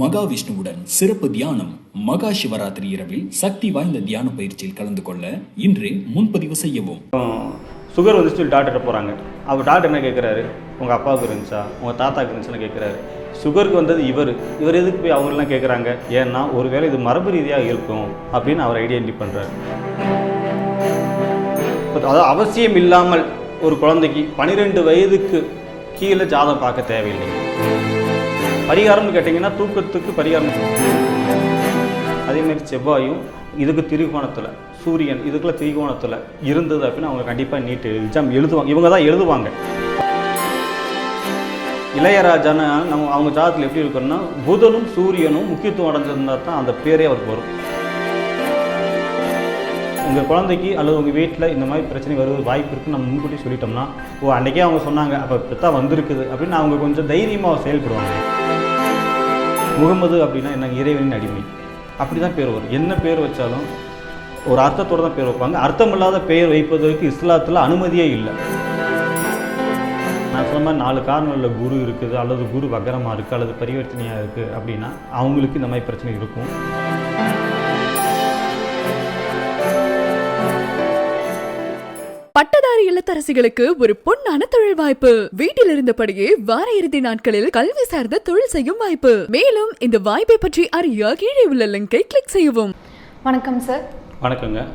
மகாவிஷ்ணுவுடன் சிறப்பு தியானம் மகா சிவராத்திரி இரவில் சக்தி வாய்ந்த தியான பயிற்சியில் கலந்து கொள்ள இன்று முன்பதிவு செய்யவும். சுகர் வந்து டாக்டர்கிட்ட போகிறாங்க அவர் டாக்டர் என்ன கேட்குறாரு உங்கள் அப்பாவுக்கு இருந்துச்சா? உங்கள் தாத்தாக்கு இருந்துச்சுன்னு கேட்குறாரு சுகருக்கு வந்தது இவர். இவர் எதுக்கு போய் அவங்கெல்லாம் கேட்குறாங்க ஏன்னா ஒருவேளை இது மரபு ரீதியாக இருக்கும் அப்படின்னு அவர் ஐடென்டி பண்ணுறாரு அதாவது அவசியம் இல்லாமல் ஒரு குழந்தைக்கு பனிரெண்டு வயதுக்கு கீழே ஜாதம் பார்க்க தேவையில்லை. பரிகாரம்னு கேட்டிங்கன்னா தூக்கத்துக்கு பரிகாரம். அதேமாரி செவ்வாயும் இதுக்கு திரிகோணத்தில் சூரியன் இதுக்குள்ள திரிகோணத்தில் இருந்தது அப்படின்னு அவங்க கண்டிப்பாக நீட் எக்ஸாம் எழுதுவாங்க. இவங்க தான் எழுதுவாங்க. இளையராஜான்னு நம்ம அவங்க ஜாதத்தில் எப்படி இருக்குன்னா புதனும் சூரியனும் முக்கியத்துவம் அடைஞ்சிருந்தா தான் அந்த பேரே அவருக்கு வரும். உங்கள் குழந்தைக்கு அல்லது உங்கள் வீட்டில் இந்த மாதிரி பிரச்சனை வருவது வாய்ப்பு இருக்குன்னு நம்ம முன்கூட்டி சொல்லிட்டோம்னா ஓ அன்றைக்கே அவங்க சொன்னாங்க அப்போ இப்படி வந்திருக்குது அப்படின்னு அவங்க கொஞ்சம் தைரியமாக செயல்படுவாங்க. முகமது அப்படின்னா என்ன? இறைவனின் அடிமை. அப்படி தான் பேர் வரும். என்ன பேர் வச்சாலும் ஒரு அர்த்தத்தோடு தான் பேர் வைப்பாங்க. அர்த்தமில்லாத பெயர் வைப்பதற்கு இஸ்லாத்தில் அனுமதியே இல்லை. நான் சொன்ன மாதிரி நாலு காரணங்களில் குரு இருக்குது அல்லது குரு வக்கரமாக இருக்குது அல்லது பரிவர்த்தனையாக இருக்குது அப்படின்னா அவங்களுக்கு இந்த மாதிரி பிரச்சனை இருக்கும். பட்டதாரி இல்லத்தரசிகளுக்கு ஒரு பொன்னான தொழில் வாய்ப்பு. வீட்டில் இருந்தபடியே வார இறுதி நாட்களில் கல்வி சார்ந்த தொழில் செய்யும் வாய்ப்பு. மேலும் இந்த வாய்ப்பை பற்றி அறிய கீழே உள்ள லிங்கை கிளிக் செய்யவும். வணக்கம் சார் வணக்கங்க.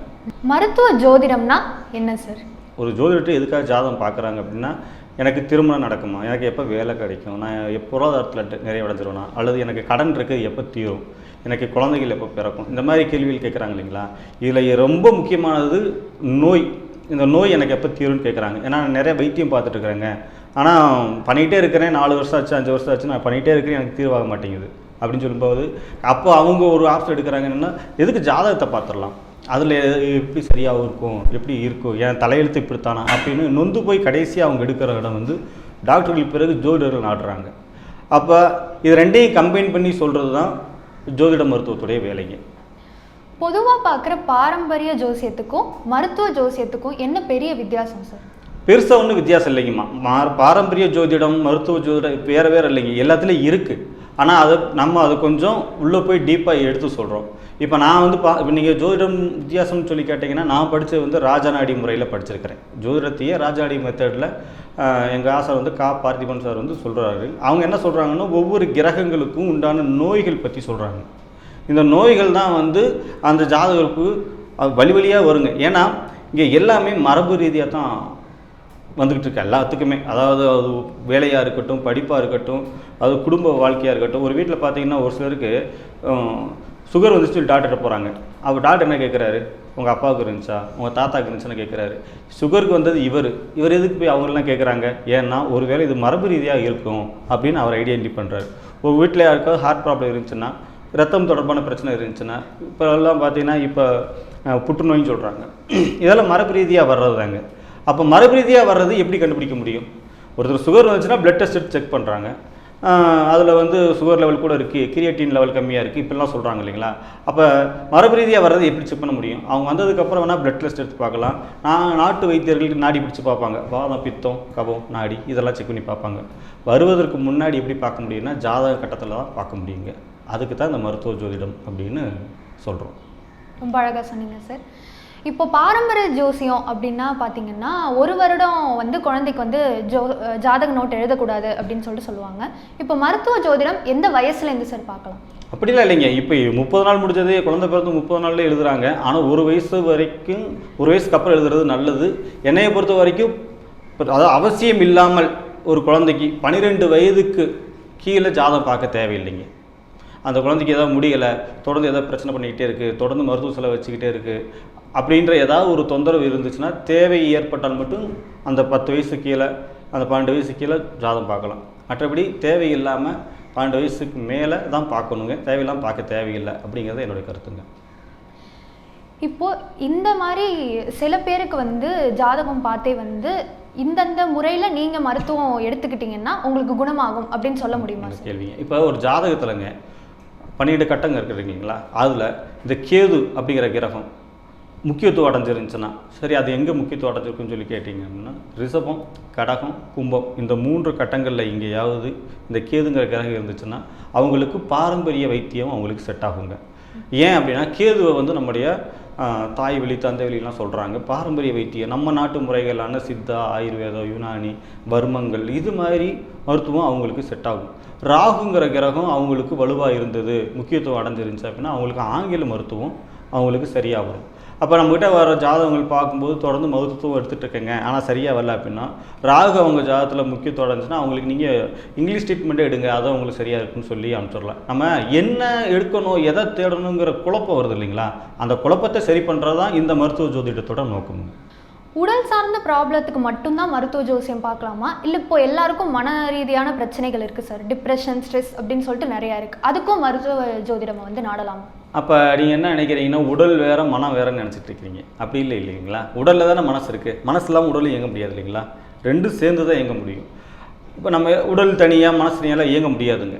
மருத்துவ ஜோதிடம்னா என்ன சார் ஒரு ஜோதிடத்தை எதுக்காக ஜாதகம் பார்க்குறாங்க அப்படின்னா எனக்கு திருமணம் நடக்குமா? எனக்கு எப்போ வேலை கிடைக்கும்? நான் எப்போ பொருளாதாரத்தில் நிறைய அடைஞ்சிருவேனா? அல்லது எனக்கு கடன் இருக்குது எப்போ தீரும்? எனக்கு குழந்தைகள் எப்போ பிறக்கும்? இந்த மாதிரி கேள்விகள் கேட்குறாங்க இல்லைங்களா? இதில் ரொம்ப முக்கியமானது நோய். இந்த நோய் எனக்கு எப்போ தீரும்னு கேட்குறாங்க ஏன்னா நான் நிறைய வைத்தியம் பார்த்துட்டு இருக்கிறேங்க ஆனால் பண்ணிகிட்டே இருக்கிறேன் நாலு வருஷம் ஆச்சு அஞ்சு வருஷம் ஆச்சு நான் பண்ணிகிட்டே இருக்கிறேன் எனக்கு தீர்வாக மாட்டேங்குது. அப்படின்னு சொல்லும்போது அப்போ அவங்க ஒரு ஆப்ஷன் எடுக்கிறாங்க என்னென்னா எதுக்கு ஜாதகத்தை பார்த்துடலாம்? அதில் எப்படி சரியாக இருக்கும் எப்படி இருக்கும் என் தலையெழுத்து இப்படித்தானா அப்படின்னு நொந்து போய் கடைசியாக அவங்க எடுக்கிற இடம் வந்து டாக்டர்கள் பிறகு ஜோதிடர்கள் நாடுறாங்க. அப்போ இது ரெண்டையும் கம்பைன் பண்ணி சொல்கிறது தான் ஜோதிட மருத்துவத்துடைய வேலைங்க. பொதுவாக பார்க்குற பாரம்பரிய ஜோசியத்துக்கும் மருத்துவ ஜோசியத்துக்கும் என்ன பெரிய வித்தியாசம் சார் பெருசாக ஒன்றும் வித்தியாசம் இல்லைங்கம்மா மா பாரம்பரிய ஜோதிடம் மருத்துவ ஜோதிடம் வேறு வேறு இல்லைங்க. எல்லாத்துலேயும் இருக்குது ஆனால் அதை நம்ம அதை கொஞ்சம் உள்ளே போய் டீப்பாக எடுத்து சொல்கிறோம் இப்போ நான் வந்து பா இப்போ நீங்கள் ஜோதிடம் வித்தியாசம்னு சொல்லி கேட்டிங்கன்னா நான் படித்தது வந்து ராஜநாடி முறையில் படிச்சிருக்கிறேன். ஜோதிடத்தையே ராஜநாடி மெத்தடில் எங்கள் ஆசார் வந்து கா. பார்த்திபன் சார் வந்து சொல்கிறாரு அவங்க என்ன சொல்கிறாங்கன்னா ஒவ்வொரு கிரகங்களுக்கும் உண்டான நோய்கள் பற்றி சொல்கிறாங்க இந்த நோய்கள் தான் வந்து அந்த ஜாதகருக்கு வழி வழியாக வருங்க. ஏன்னா இங்கே எல்லாமே மரபு ரீதியாக தான் வந்துக்கிட்டு இருக்கு எல்லாத்துக்குமே. அதாவது அது வேலையாக இருக்கட்டும் படிப்பாக இருக்கட்டும் அது குடும்ப வாழ்க்கையாக இருக்கட்டும். ஒரு வீட்டில் பார்த்தீங்கன்னா ஒரு சிலருக்கு சுகர் வந்துச்சு டாக்டர்கிட்ட போகிறாங்க அவர் டாக்டர் என்ன கேட்குறாரு உங்கள் அப்பாவுக்கு இருந்துச்சா? உங்கள் தாத்தாவுக்கு இருந்துச்சுன்னு கேட்குறாரு சுகருக்கு வந்தது இவர். இவர் எதுக்கு போய் அவங்கெல்லாம் கேட்குறாங்க ஏன்னா ஒருவேளை இது மரபு ரீதியாக இருக்கும் அப்படின்னு அவர் ஐடென்டி பண்ணுறாரு ஒரு வீட்டில் யாருக்காவது ஹார்ட் ப்ராப்ளம் இருந்துச்சுன்னா ரத்தம் தொடர்பான பிரச்சனை இருந்துச்சுன்னா இப்போ எல்லாம் பார்த்தீங்கன்னா இப்போ புற்றுநோயின்னு சொல்கிறாங்க இதெல்லாம் மரபு ரீதியாக வர்றது தாங்க. அப்போ மரபு ரீதியாக வர்றது எப்படி கண்டுபிடிக்க முடியும்? ஒருத்தர் சுகர் வந்துச்சுன்னா பிளட் டெஸ்ட் எடுத்து செக் பண்ணுறாங்க அதில் வந்து சுகர் லெவல் கூட இருக்குது கிரியேட்டின் லெவல் கம்மியாக இருக்குது இப்படிலாம் சொல்கிறாங்க இல்லைங்களா? அப்போ மரபு ரீதியாக வர்றது எப்படி செக் பண்ண முடியும்? அவங்க வந்ததுக்கப்புறம் வேணால் பிளட் டெஸ்ட் எடுத்து பார்க்கலாம். நான் நாட்டு வைத்தியர்களுக்கு நாடி பிடிச்சி பார்ப்பாங்க. வாதம் பித்தம் கபம் நாடி இதெல்லாம் செக் பண்ணி பார்ப்பாங்க. வருவதற்கு முன்னாடி எப்படி பார்க்க முடியும்னா ஜாதக கட்டத்தில் தான் பார்க்க முடியுங்க. அதுக்கு தான் இந்த மருத்துவ ஜோதிடம் அப்படின்னு சொல்கிறோம் ரொம்ப அழகாக சொன்னீங்க சார். இப்போ பாரம்பரிய ஜோசியம் அப்படின்னா பார்த்தீங்கன்னா ஒரு வருடம் வந்து குழந்தைக்கு வந்து ஜோ ஜாதக நோட் எழுதக்கூடாது அப்படின்னு சொல்லிட்டு சொல்லுவாங்க. இப்போ மருத்துவ ஜோதிடம் எந்த வயசுலேருந்து சார் பார்க்கலாம்? அப்படிலாம் இல்லைங்க. இப்போ முப்பது நாள் முடிஞ்சதே குழந்தை பிறந்து முப்பது நாள்ல எழுதுறாங்க. ஆனால் ஒரு வயசு வரைக்கும் ஒரு வயசுக்கு அப்புறம் எழுதுறது நல்லது. என்னையை பொறுத்த வரைக்கும் அதாவது அவசியம் இல்லாமல் ஒரு குழந்தைக்கு பன்னிரெண்டு வயதுக்கு கீழே ஜாதகம் பார்க்க தேவையில்லைங்க. அந்த குழந்தைக்கு ஏதாவது முடியலை தொடர்ந்து ஏதாவது பிரச்சனை பண்ணிக்கிட்டே இருக்குது தொடர்ந்து மருத்துவ செலவு வச்சுக்கிட்டே இருக்குது அப்படின்ற ஏதாவது ஒரு தொந்தரவு இருந்துச்சுன்னா தேவை ஏற்பட்டால் மட்டும் அந்த பத்து வயசு கீழே அந்த பன்னெண்டு வயசு கீழே ஜாதகம் பார்க்கலாம். மற்றபடி தேவையில்லாமல் பன்னெண்டு வயசுக்கு மேலே தான் பார்க்கணுங்க. தேவையில்லாமல் பார்க்க தேவையில்லை அப்படிங்கிறது என்னுடைய கருத்துங்க. இப்போ இந்த மாதிரி சில பேருக்கு வந்து ஜாதகம் பார்த்தே வந்து இந்தந்த முறையில் நீங்கள் மருத்துவம் எடுத்துக்கிட்டீங்கன்னா உங்களுக்கு குணமாகும் அப்படின்னு சொல்ல முடியுமா கேள்விங்க. இப்போ ஒரு ஜாதகத்திலங்க பன்னிரெண்டு கட்டங்க இருக்குது இல்லைங்களா? அதில் இந்த கேது அப்படிங்கிற கிரகம் முக்கியத்துவம் அடைஞ்சிருந்துச்சுன்னா சரி அது எங்கே முக்கியத்துவம் அடைஞ்சிருக்குன்னு சொல்லி கேட்டிங்க அப்படின்னா ரிஷபம் கடகம் கும்பம் இந்த மூன்று கட்டங்களில் எங்கேயாவது இந்த கேதுங்கிற கிரகம் இருந்துச்சுன்னா அவங்களுக்கு பாரம்பரிய வைத்தியம் அவங்களுக்கு செட் ஆகுங்க. ஏன் அப்படின்னா கேதுவை வந்து நம்முடைய தாய் வழி தந்தை வழிலாம் சொல்கிறாங்க பாரம்பரிய வைத்தியம் நம்ம நாட்டு முறைகளான சித்தா ஆயுர்வேதம் யுனானி வர்மங்கள் இது மாதிரி மருத்துவம் அவங்களுக்கு செட் ஆகும். ராகுங்கிற கிரகம் அவங்களுக்கு வலுவாக இருந்தது முக்கியத்துவம் அடைஞ்சிருந்துச்சு அப்படின்னா அவங்களுக்கு ஆங்கில மருத்துவம் அவங்களுக்கு சரியாக வரும். அப்போ நம்மகிட்ட வர ஜாதகங்கள் பார்க்கும்போது தொடர்ந்து மருத்துவம் எடுத்துகிட்டு இருக்கேங்க. ஆனால் சரியாக வரல அப்படின்னா ராகு அவங்க ஜாதகத்தில் முக்கியத்துவம் தொடர்ந்துச்சுன்னா அவங்களுக்கு நீங்கள் இங்கிலீஷ் ட்ரீட்மெண்ட்டே எடுங்க. அதான் உங்களுக்கு சரியாக இருக்குன்னு சொல்லி அனுப்பிச்சிடலாம். நம்ம என்ன எடுக்கணும் எதை தேடணுங்கிற குழப்பம் வருது இல்லைங்களா? அந்த குழப்பத்தை சரி பண்ணுறது தான் இந்த மருத்துவ ஜோதிடத்தோட நோக்கம் உடல் சார்ந்த ப்ராப்ளத்துக்கு மட்டும்தான் மருத்துவ ஜோசியம் பார்க்கலாமா? இல்லை இப்போ எல்லாருக்கும் மன ரீதியான பிரச்சனைகள் இருக்குது சார். டிப்ரெஷன் ஸ்ட்ரெஸ் அப்படின்னு சொல்லிட்டு நிறையா இருக்குது அதுக்கும் மருத்துவ ஜோதிடம் வந்து நாடலாமா? அப்போ நீங்கள் என்ன நினைக்கிறீங்கன்னா உடல் வேற மனம் வேறன்னு நினச்சிட்டு இருக்கீங்க. அப்படி இல்லை இல்லைங்களா? உடலில் தானே மனசு இருக்குது மனசு இல்லாமல் உடலும் இயங்க முடியாது இல்லைங்களா? ரெண்டும் சேர்ந்து தான் இயங்க முடியும். இப்போ நம்ம உடல் தனியாக மனசு தனியாக இயங்க முடியாதுங்க.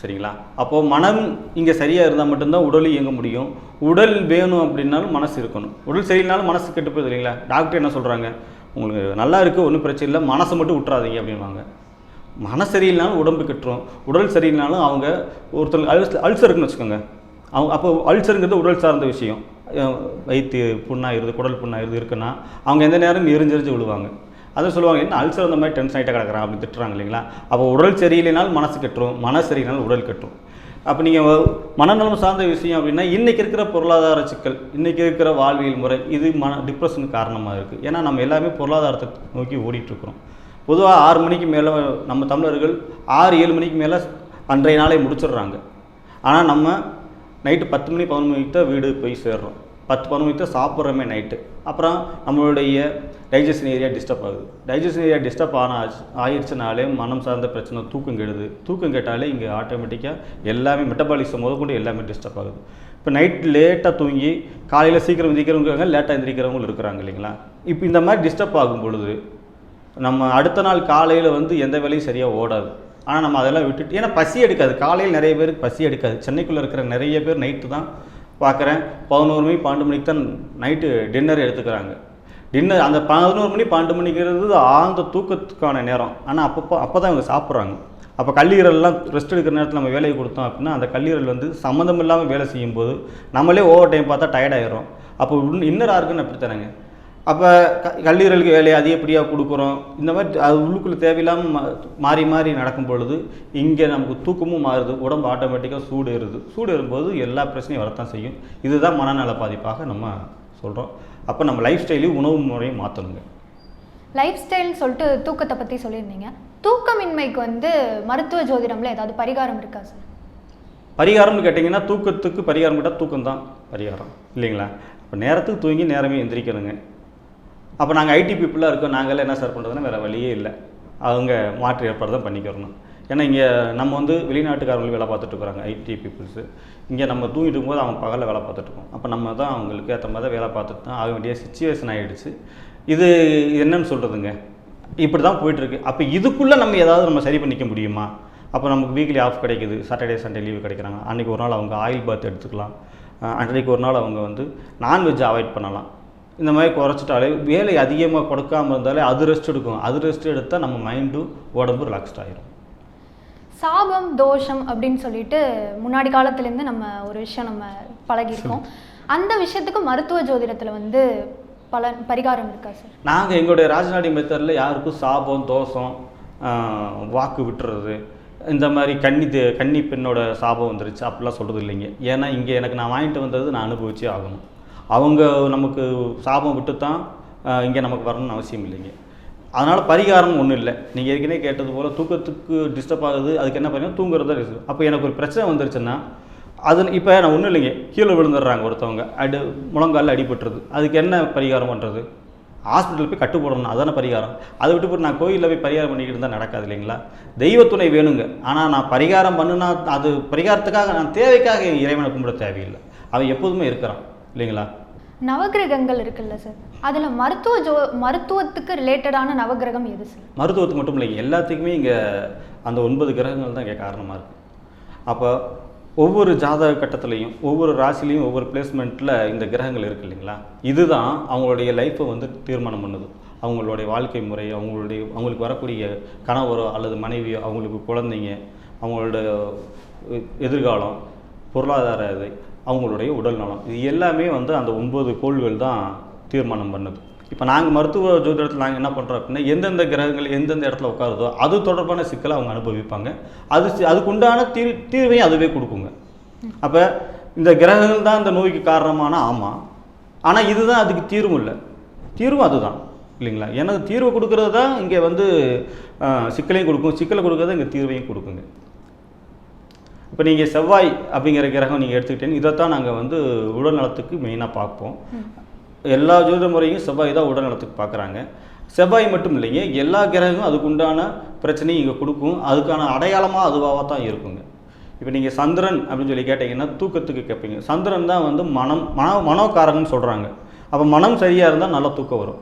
சரிங்களா? அப்போது மனம் இங்கே சரியாக இருந்தால் மட்டும்தான் உடல் இயங்க முடியும். உடல் வேணும் அப்படின்னாலும் மனசு இருக்கணும். உடல் சரியில்லைனாலும் மனசு கெட்டு போகுது இல்லைங்களா? டாக்டர் என்ன சொல்கிறாங்க உங்களுக்கு நல்லா இருக்குது ஒன்றும் பிரச்சனை இல்லை. மனசை மட்டும் விட்டுறாதீங்க அப்படின்வாங்க மனசு சரியில்லைனாலும் உடம்பு கெட்டுரும். உடல் சரியில்லைனாலும் அவங்க ஒருத்தர் அல்சர் அல்சருக்குன்னு வச்சுக்கோங்க. அவங்க அப்போ அல்சருங்கிறது உடல் சார்ந்த விஷயம். வயிற்று புண்ணாயிருது குடல் புண்ணாயிருது இருக்குன்னா அவங்க எந்த நேரம் எரிஞ்செரிஞ்சு விழுவாங்க. அதை சொல்லுவாங்க என்ன அல்சர் அந்த மாதிரி டென்ஷன் ஆகிட்ட கிடக்குறான் அப்படின்னு திட்டுறாங்க இல்லைங்களா? அப்போ உடல் சரியில்லைனாலும் மனசு கெட்டுரும் மன சரியில்லைனாலும் உடல் கெட்டுரும் அப்போ நீங்கள் மனநலம் சார்ந்த விஷயம் அப்படின்னா இன்றைக்கி இருக்கிற பொருளாதார சிக்கல் இன்றைக்கி இருக்கிற வாழ்வியல் முறை இது மன டிப்ரெஷனுக்கு காரணமாக இருக்குது ஏன்னா நம்ம எல்லாமே பொருளாதாரத்தை நோக்கி ஓடிட்டுருக்குறோம். பொதுவாக ஆறு மணிக்கு மேலே நம்ம தமிழர்கள் ஆறு ஏழு மணிக்கு மேலே அன்றைய நாளை முடிச்சிடுறாங்க. ஆனால் நம்ம நைட்டு பத்து மணி பதினொன்று மணிக்கு தான் வீடு போய் சேர்றோம். பத்து பதினொன்று மணிக்கு சாப்பிட்றோமே நைட்டு அப்புறம் நம்மளுடைய டைஜஷன் ஏரியா டிஸ்டர்ப் ஆகுது. டைஜஷன் ஏரியா டிஸ்டர்ப் ஆன ஆயிடுச்சுனாலே மனம் சார்ந்த பிரச்சனை தூக்கம் கெடுது. தூக்கம் கேட்டாலே இங்கே ஆட்டோமேட்டிக்காக எல்லாமே மெட்டபாலிசம் முதற்கொண்டு எல்லாமே டிஸ்டர்ப் ஆகுது. இப்போ நைட் லேட்டாக தூங்கி காலையில் சீக்கிரம் எந்திரிக்கிறவங்க லேட்டாக எந்திரிக்கிறவங்களும் இருக்கிறாங்க இல்லைங்களா? இப்போ இந்த மாதிரி டிஸ்டர்ப் ஆகும் பொழுது நம்ம அடுத்த நாள் காலையில் வந்து எந்த வேலையும் சரியாக ஓடாது. ஆனால் நம்ம அதெல்லாம் விட்டுட்டு ஏன்னா பசி எடுக்காது. காலையில் நிறைய பேருக்கு பசி எடுக்காது. சென்னைக்குள்ளே இருக்கிற நிறைய பேர் நைட்டு தான் பார்க்குறேன். பதினோரு மணி பன்னெண்டு மணிக்கு தான் நைட்டு டின்னர் எடுத்துக்கிறாங்க. டின்னர் அந்த பதினோரு மணி பன்னெண்டு மணிக்கிறது ஆழ்ந்த தூக்கத்துக்கான நேரம். ஆனால் அப்பப்போ அப்போ தான் இவங்க சாப்பிட்றாங்க. அப்போ கல்லீரல்லாம் ரெஸ்ட் எடுக்கிற நேரத்தில் நம்ம வேலையை கொடுத்தோம் அப்படின்னா அந்த கல்லீரல் வந்து சம்மந்தம் இல்லாமல் வேலை செய்யும்போது நம்மளே ஓவர் டைம் பார்த்தா டயர்டாயிரும் அப்போ இன்னர் ஆர்கன் அப்படி தானேங்க அப்போ க கல்லீரலுக்கு வேலையை அதிகப்படியாக கொடுக்குறோம்? இந்த மாதிரி அது உள்ளுக்குள்ளே தேவையில்லாமல் மா- மாறி மாறி நடக்கும் பொழுது இங்கே நமக்கு தூக்கமும் மாறுது உடம்பு ஆட்டோமேட்டிக்காக சூடு ஏறுது சூடு ஏறும்போது எல்லா பிரச்சனையும் வரத்தான் செய்யும். இதுதான் மனநல பாதிப்பாக நம்ம சொல்கிறோம் அப்போ நம்ம லைஃப் ஸ்டைலையும் உணவு முறையும் மாற்றணுங்க லைஃப் ஸ்டைல் சொல்லிட்டு தூக்கத்தை பற்றி சொல்லியிருந்தீங்க. தூக்கமின்மைக்கு வந்து மருத்துவ ஜோதிடம்ல ஏதாவது பரிகாரம் இருக்கா சார்? பரிகாரம்னு கேட்டிங்கன்னா தூக்கத்துக்கு பரிகாரம் கேட்டால் தூக்கம் தான் பரிகாரம். இல்லைங்களா? இப்போ நேரத்துக்கு தூங்கி நேரமே எந்திரிக்கணுங்க. அப்போ நாங்கள் ஐடி பீப்புளாக இருக்கோம். நாங்களாம் என்ன சார் பண்ணுறதுன்னா வேறு வழியே இல்லை. அவங்க மாற்று ஏற்பாடு தான் பண்ணிக்கிறணும். ஏன்னா இங்கே நம்ம வந்து வெளிநாட்டுக்காரங்களும் வேலை பார்த்துட்டு இருக்கிறாங்க ஐடி பீப்புள்ஸு இங்கே நம்ம தூங்கிட்டு இருக்கும்போது அவங்க பகலில் வேலை பார்த்துட்ருக்கோம் அப்போ நம்ம தான் அவங்களுக்கு ஏற்ற மாதிரி தான் வேலை பார்த்துட்டு தான் ஆக வேண்டிய சுச்சுவேஷன் ஆகிடுச்சு இது என்னன்னு சொல்கிறதுங்க இப்படி தான் போயிட்டுருக்கு. அப்போ இதுக்குள்ளே நம்ம ஏதாவது நம்ம சரி பண்ணிக்க முடியுமா? அப்போ நமக்கு வீக்லி ஆஃப் கிடைக்குது. சாட்டர்டே சண்டே லீவு கிடைக்கிறாங்க. அன்றைக்கி ஒரு நாள் அவங்க ஆயில் பாத் எடுத்துக்கலாம். அன்றைக்கு ஒரு நாள் அவங்க வந்து நான்வெஜ் அவாய்ட் பண்ணலாம். இந்த மாதிரி குறைச்சிட்டாலே வேலை அதிகமாக கொடுக்காம இருந்தாலே அது ரெஸ்ட் எடுக்கும். அது ரெஸ்ட் எடுத்தால் நம்ம மைண்டும் உடம்பு ரிலாக்ஸ்ட் ஆகிரும் சாபம் தோஷம் அப்படின்னு சொல்லிட்டு முன்னாடி காலத்துலேருந்து நம்ம ஒரு விஷயம் நம்ம பழகியிருக்கோம். அந்த விஷயத்துக்கு மருத்துவ ஜோதிடத்தில் வந்து பல பரிகாரம் இருக்கா சார்? நாங்கள் எங்களுடைய ராஜநாடி மெத்தடில் யாருக்கும் சாபம் தோஷம் வாக்கு விட்டுறது இந்த மாதிரி கன்னி தே- கன்னி பெண்ணோட சாபம் வந்துருச்சு அப்படிலாம் சொல்கிறது இல்லைங்க. ஏன்னா இங்கே எனக்கு நான் வாங்கிட்டு வந்தது நான் அனுபவிச்சே ஆகணும். அவங்க நமக்கு சாபம் விட்டு தான் இங்கே நமக்கு வரணும்னு அவசியம் இல்லைங்க. அதனால் பரிகாரம் ஒன்றும் இல்லை. நீங்கள் ஏற்கனவே கேட்டது போல் தூக்கத்துக்கு டிஸ்டர்ப் ஆகுது அதுக்கு என்ன பண்ணணும் தூங்குறது தான் அப்போ எனக்கு ஒரு பிரச்சனை வந்துருச்சுன்னா அது இப்போ நான் ஒன்றும் இல்லைங்க. கீழே விழுந்துடுறாங்க ஒருத்தவங்க. அடி முழங்காலில் அடிபட்டுருது. அதுக்கு என்ன பரிகாரம் பண்ணுறது ஹாஸ்பிட்டல் போய் கட்டு போடணும். அதான பரிகாரம். அதை விட்டு போட்டு நான் கோயிலில் போய் பரிகாரம் பண்ணிக்கிட்டு இருந்தால் நடக்காது இல்லைங்களா? தெய்வத்துணை வேணுங்க. ஆனால் நான் பரிகாரம் பண்ணுனா அது பரிகாரத்துக்காக நான் தேவைக்காக இறைவனை கும்பிட தேவையில்லை. அவன் எப்போதுமே இருக்கிறான். இல்லைங்களா? நவகிரகங்கள் இருக்குல்ல சார். அதில் மருத்துவ ஜோ மருத்துவத்துக்கு ரிலேட்டடான நவகிரகம் எது சார்? மருத்துவத்துக்கு மட்டும் இல்லைங்க எல்லாத்துக்குமே இங்கே அந்த ஒன்பது கிரகங்கள் தான் இங்கே காரணமாக இருக்குது அப்போ ஒவ்வொரு ஜாதக கட்டத்துலையும் ஒவ்வொரு ராசிலையும் ஒவ்வொரு பிளேஸ்மெண்ட்டில் இந்த கிரகங்கள் இருக்கு இல்லைங்களா? இதுதான் அவங்களுடைய லைஃப்பை வந்து தீர்மானம் பண்ணுது. அவங்களுடைய வாழ்க்கை முறை அவங்களுடைய அவங்களுக்கு வரக்கூடிய கணவரோ அல்லது மனைவியோ அவங்களுக்கு குழந்தைங்க அவங்களோட எதிர்காலம் பொருளாதார இது அவங்களுடைய உடல் நலம். இது எல்லாமே வந்து அந்த ஒன்பது கோள்கள் தான் தீர்மானம் பண்ணுது. இப்போ நாங்கள் மருத்துவ ஜோதிடத்தில் நாங்கள் என்ன பண்ணுறோம் அப்படின்னா எந்தெந்த கிரகங்கள் எந்தெந்த இடத்துல உட்காருதோ அது தொடர்பான சிக்கலை அவங்க அனுபவிப்பாங்க. அது சி- அதுக்குண்டான தீர் தீர்வையும் அதுவே கொடுக்குங்க. அப்போ இந்த கிரகங்கள் தான் இந்த நோய்க்கு காரணமான ஆமாம் ஆனால் இதுதான் அதுக்கு தீர்வும் இல்லை. தீர்வும் அதுதான். இல்லைங்களா? எனக்கு தீர்வு கொடுக்கறது தான் இங்கே வந்து சிக்கலையும் கொடுக்கும். சிக்கலை கொடுக்கறது இங்கே தீர்வையும் கொடுக்குங்க. இப்போ நீங்கள் செவ்வாய் அப்படிங்கிற கிரகம் நீங்கள் எடுத்துக்கிட்டீங்கன்னா இதைத்தான் நாங்கள் வந்து உடல் நலத்துக்கு மெயினாக பார்ப்போம். எல்லா ஜோதிட முறையும் செவ்வாய் தான் உடல் நலத்துக்கு பார்க்குறாங்க. செவ்வாய் மட்டும் இல்லைங்க எல்லா கிரகமும் அதுக்குண்டான பிரச்சனையும் இங்கே கொடுக்கும். அதுக்கான அடையாளமாக அதுவாக தான் இருக்குங்க. இப்போ நீங்கள் சந்திரன் அப்படின்னு சொல்லி கேட்டிங்கன்னா தூக்கத்துக்கு கேட்பீங்க. சந்திரன் தான் வந்து மனம் மன மனோகாரகம்னு சொல்கிறாங்க அப்போ மனம் சரியாக இருந்தால் நல்லா தூக்கம் வரும்.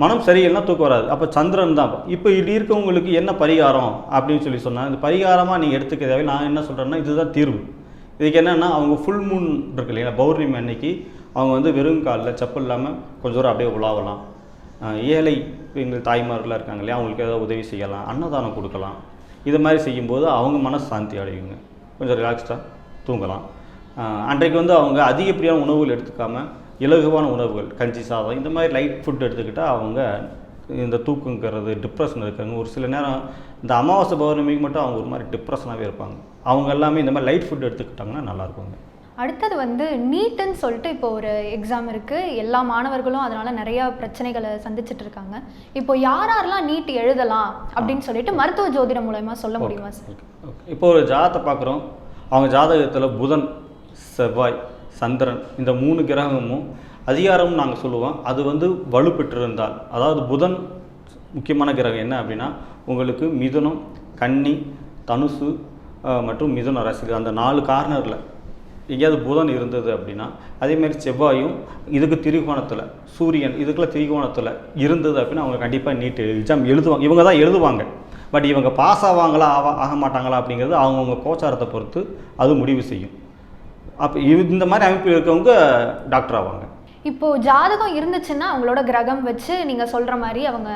மனம் சரியில்லைனா தூக்கம் வராது. அப்போ சந்திரன் தான். இப்போ இப்படி இருக்கவங்களுக்கு என்ன பரிகாரம் அப்படின்னு சொல்லி சொன்னால் இந்த பரிகாரமாக நீங்கள் எடுத்துக்க நான் என்ன சொல்கிறேன்னா இதுதான் தீர்வு. இதுக்கு என்னென்னா அவங்க ஃபுல் மூன் இருக்கு இல்லைங்களா? பௌர்ணமி அன்னைக்கு அவங்க வந்து வெறும் காலில் செப்பல் இல்லாமல் கொஞ்சம் தூரம் அப்படியே உலாவலாம். ஏழை எங்கள் தாய்மார்கள்லாம் இருக்காங்க இல்லையா? அவங்களுக்கு ஏதாவது உதவி செய்யலாம் அன்னதானம் கொடுக்கலாம். இது மாதிரி செய்யும்போது அவங்க மனசு சாந்தி அடையுங்க. கொஞ்சம் ரிலாக்ஸ்டாக தூங்கலாம். அன்றைக்கு வந்து அவங்க அதிகப்படியான உணவுகள் எடுத்துக்காமல் இலகுவான உணவுகள் கஞ்சி சாதம் இந்த மாதிரி லைட் ஃபுட் எடுத்துக்கிட்டால் அவங்க இந்த தூக்கங்கிறது டிப்ரெஷன் இருக்காங்க ஒரு சில நேரம் இந்த அமாவாசை பௌர்ணமிக்கு மட்டும் அவங்க ஒரு மாதிரி டிப்ரெஷனாகவே இருப்பாங்க. அவங்க எல்லாமே இந்த மாதிரி லைட் ஃபுட் எடுத்துக்கிட்டாங்கன்னா நல்லா இருக்குங்க. அடுத்தது வந்து நீட்டுன்னு சொல்லிட்டு இப்போ ஒரு எக்ஸாம் இருக்குது எல்லா மாணவர்களும் அதனால் நிறையா பிரச்சனைகளை சந்திச்சுட்டு இருக்காங்க. இப்போ யார் யாரெல்லாம் நீட் எழுதலாம் அப்படின்னு சொல்லிட்டு மருத்துவ ஜோதிடம் மூலயமா சொல்ல முடியுமா சார்? இப்போ ஒரு ஜாதகத்தை பார்க்குறோம். அவங்க ஜாதகத்தில் புதன் செவ்வாய் சந்திரன். இந்த மூணு கிரகமும் அதிகாரம்னு நாங்கள் சொல்லுவோம். அது வந்து வலுப்பெற்றிருந்தால். அதாவது புதன் முக்கியமான கிரகம் என்ன அப்படின்னா உங்களுக்கு மிதுனம் கன்னி தனுசு மற்றும் மிதுன ராசிகள். அந்த நாலு கார்னரில் எங்கேயாவது புதன் இருந்தது அப்படின்னா அதேமாதிரி செவ்வாயும் இதுக்கு திரிகோணத்தில் சூரியன் இதுக்குள்ள திரிகோணத்தில் இருந்தது அப்படின்னா அவங்க கண்டிப்பாக நீட் எக்ஸாம் எழுதுவாங்க. இவங்க தான் எழுதுவாங்க. பட் இவங்க பாஸ் ஆவாங்களா ஆவா ஆக மாட்டாங்களா அப்படிங்கிறது அவங்கவுங்க கோச்சாரத்தை பொறுத்து அது முடிவு செய்யும். அப்போ இந்த மாதிரி அமைப்பில் இருக்கவங்க டாக்டர் ஆவாங்க. இப்போ ஜாதகம் இருந்துச்சுன்னா அவங்களோட கிரகம் வச்சு நீங்க சொல்ற மாதிரி அவங்க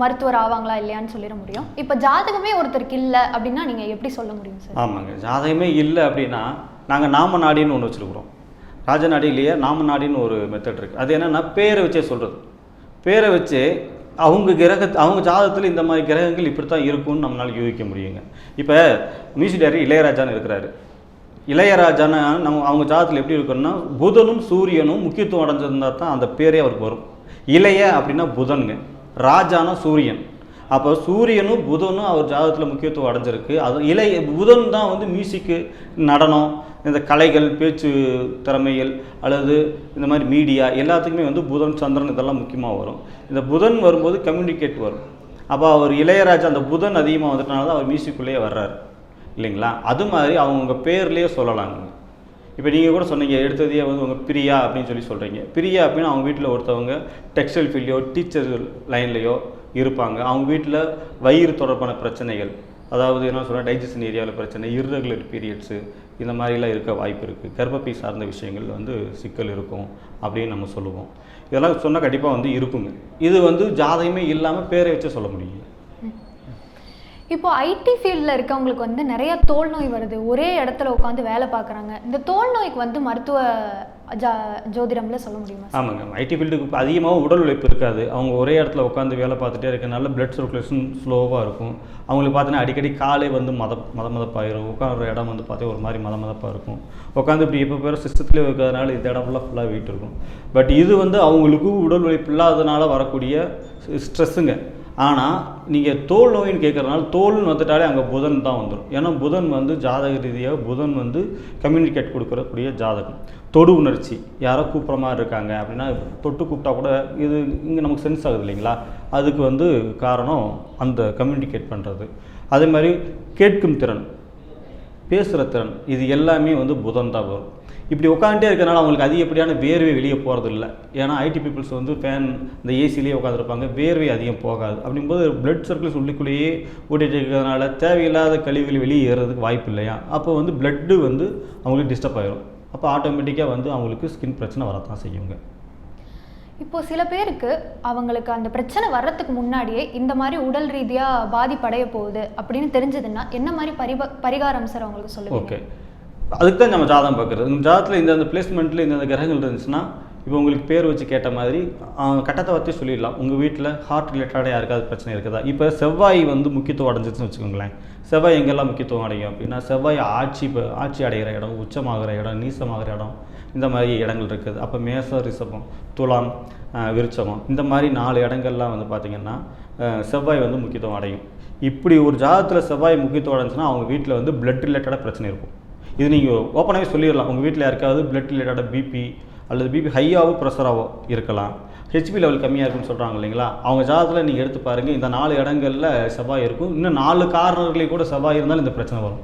மருத்துவர் ஆவாங்களா இல்லையான்னு சொல்லிட முடியும். இப்போ ஜாதகமே ஒருத்தருக்கு இல்லை அப்படின்னா நீங்க எப்படி சொல்ல முடியும் சார்? ஆமாங்க. ஜாதகமே இல்லை அப்படின்னா நாங்கள் நாம நாடின்னு ஒன்று வச்சுருக்குறோம். ராஜநாடியிலேயே நாம நாடின்னு ஒரு மெத்தட் இருக்குது அது என்னென்னா பேரை வச்சே சொல்கிறது பேரை வச்சு அவங்க கிரக அவங்க ஜாதகத்தில் இந்த மாதிரி கிரகங்கள் இப்படி தான் இருக்கும்னு நம்மளால் யூகிக்க முடியுங்க. இப்போ மியூசிக் டைரக்டர் இளையராஜான்னு இருக்கிறாரு. இளையராஜான்னு நம்ம அவங்க ஜாதத்தில் எப்படி இருக்குன்னா புதனும் சூரியனும் முக்கியத்துவம் அடைஞ்சிருந்தா தான் அந்த பேரே அவருக்கு வரும். இளைய அப்படின்னா புதனுங்க. ராஜானா சூரியன். அப்போ சூரியனும் புதனும் அவர் ஜாதகத்தில் முக்கியத்துவம் அடைஞ்சிருக்கு. அது இளைய புதன் தான் வந்து மியூசிக்கு நடனம் இந்த கலைகள் பேச்சு திறமைகள் அல்லது இந்த மாதிரி மீடியா எல்லாத்துக்குமே வந்து புதன் சந்திரன் இதெல்லாம் முக்கியமாக வரும். இந்த புதன் வரும்போது கம்யூனிகேட் வரும். அப்போ அவர் இளையராஜா அந்த புதன் அதிகமாக வந்துட்டனால தான் அவர் மியூசிக்குள்ளேயே வர்றாரு. இல்லைங்களா? அது மாதிரி அவங்க பேர்லேயே சொல்லலாங்க இப்போ நீங்கள் கூட சொன்னீங்க எடுத்ததையே வந்து உங்கள் பிரியா அப்படின்னு சொல்லி சொல்கிறீங்க பிரியா அப்படின்னு அவங்க வீட்டில் ஒருத்தவங்க டெக்ஸ்டைல் ஃபீல்டையோ டீச்சர் லைன்லேயோ இருப்பாங்க. அவங்க வீட்டில் வயிறு தொடர்பான பிரச்சனைகள் அதாவது என்ன சொல்கிறேன் டைஜஷன் ஏரியாவில் பிரச்சனை இர்ரெகுலர் பீரியட்ஸு இந்த மாதிரிலாம் இருக்க வாய்ப்பு இருக்குது கர்ப்பப்பை சார்ந்த விஷயங்கள் வந்து சிக்கல் இருக்கும் அப்படின்னு நம்ம சொல்லுவோம். இதெல்லாம் சொன்னால் கண்டிப்பாக வந்து இருக்குங்க. இது வந்து ஜாதகமே இல்லாமல் பேரை வச்சு சொல்ல முடியும். இப்போ ஐடி ஃபீல்டில் இருக்கவங்களுக்கு வந்து நிறைய தோல் நோய் வருது. ஒரே இடத்துல உட்காந்து வேலை பார்க்குறாங்க. இந்த தோல் நோய்க்கு வந்து மருத்துவ ஜா ஜோதிடம்ல சொல்ல முடியுமா ஆமாங்க. ஐடி ஃபீல்டுக்கு அதிகமாக உடல் உழைப்பு இருக்காது. அவங்க ஒரே இடத்துல உட்காந்து வேலை பார்த்துட்டே இருக்கனால பிளட் சர்க்குலேஷன் ஸ்லோவாக இருக்கும். அவங்களுக்கு பார்த்தீங்கன்னா அடிக்கடி காலை வந்து மத மத மதப்பாயிரும். உட்காந்துற இடம் வந்து பார்த்தே ஒரு மாதிரி மத மதப்பாக இருக்கும். உட்காந்து இப்படி எப்போ பேர் சிஸ்டத்துலேயே இருக்கிறதுனால இந்த இடம் ஃபுல்லாக ஃபுல்லாக வெயிட் இருக்கும். பட் இது வந்து அவங்களுக்கு உடல் உழைப்பு இல்லாதனால வரக்கூடிய ஸ்ட்ரெஸ்ஸுங்க ஆனால் நீங்கள் தோல் நோயின்னு கேட்குறதுனால தோல்னு வந்துட்டாலே அங்கே புதன் தான் வந்துடும் ஏன்னா புதன் வந்து ஜாதக ரீதியாக புதன் வந்து கம்யூனிகேட் கொடுக்கறக்கூடிய ஜாதகம். தொடு உணர்ச்சி. யாரோ கூப்பிட்ற மாதிரி இருக்காங்க அப்படின்னா தொட்டு கூப்பிட்டா கூட இது இங்கே நமக்கு சென்ஸ் ஆகுது இல்லைங்களா? அதுக்கு வந்து காரணம் அந்த கம்யூனிகேட் பண்ணுறது அதே மாதிரி கேட்கும் திறன். பேசுகிற திறன் இது எல்லாமே வந்து புதன் தான் வரும். இப்படி உட்காந்துட்டே இருக்கிறனால அவங்களுக்கு அதிகப்படியான வேர்வை வெளியே போகிறது இல்லை ஏன்னா ஐடி பீப்புள்ஸ் வந்து ஃபேன் இந்த ஏசிலேயே உட்காந்துருப்பாங்க வேர்வை அதிகம் போகாது. அப்படிங்கும்போது பிளட் சர்க்கிள்ஸ் உள்ளுக்குள்ளேயே ஓட்டிகிட்டு இருக்கிறதுனால தேவையில்லாத கழிவுகள் வெளியே ஏறுறதுக்கு வாய்ப்பு இல்லையா? அப்போ வந்து பிளட்டு வந்து அவங்களுக்கு டிஸ்டர்ப் ஆகிடும் அப்போ ஆட்டோமேட்டிக்காக வந்து அவங்களுக்கு ஸ்கின் பிரச்சனை வரத்தான் செய்யுங்க. இப்போ சில பேருக்கு அவங்களுக்கு அந்த பிரச்சனை வர்றதுக்கு முன்னாடியே இந்த மாதிரி உடல் ரீதியாக பாதிப்படைய போகுது அப்படின்னு தெரிஞ்சதுன்னா என்ன மாதிரி பரிப பரிகாரம் சார் அவங்களுக்கு சொல்லுங்க ஓகே. அதுக்கு தான் நம்ம ஜாதகம் பார்க்குறது. இந்த ஜாதத்தில் இந்த பிளேஸ்மெண்ட்டில் இந்த கிரகங்கள் இருந்துச்சுன்னா இப்போ உங்களுக்கு பேர் வச்சு கேட்ட மாதிரி கட்டத்தை பற்றி சொல்லிடலாம். உங்கள் வீட்டில் ஹார்ட் ரிலேட்டடாக யாருக்காவது பிரச்சனை இருக்குதா? இப்போ செவ்வாய் வந்து முக்கியத்துவம் அடைஞ்சிச்சுன்னு வச்சுக்கோங்களேன். செவ்வாய் எங்கெல்லாம் முக்கியத்துவம் அடையும் அப்படின்னா செவ்வாய் ஆட்சி இப்போ ஆட்சி அடைகிற இடம் உச்சமாகிற இடம் நீசமாகிற இடம் இந்த மாதிரி இடங்கள் இருக்குது. அப்போ மேச ரிஷபம் துலாம் விருச்சகம் இந்த மாதிரி நாலு இடங்கள்லாம் வந்து பார்த்திங்கன்னா செவ்வாய் வந்து முக்கியத்துவம் அடையும். இப்படி ஒரு ஜாதகத்தில் செவ்வாய் முக்கியத்துவம் அடைஞ்சுன்னா அவங்க வீட்டில் வந்து பிளட் ரிலேட்டடாக பிரச்சனை இருக்கும். இது நீங்கள் ஓப்பனாகவே சொல்லிடலாம். உங்கள் வீட்டில் யாருக்காவது பிளட் ரிலேட்டடாக பிபி அல்லது பிபி ஹையாவோ ப்ரெஷராகவோ இருக்கலாம். ஹெச்பி லெவல் கம்மியாக இருக்குன்னு சொல்கிறாங்க இல்லைங்களா? அவங்க ஜாதகத்தில் நீங்கள் எடுத்து பாருங்கள் இந்த நாலு இடங்களில் செவ்வாய் இருக்கும். இன்னும் நாலு காரணங்களையும் கூட செவ்வாய் இருந்தாலும் இந்த பிரச்சனை வரும்.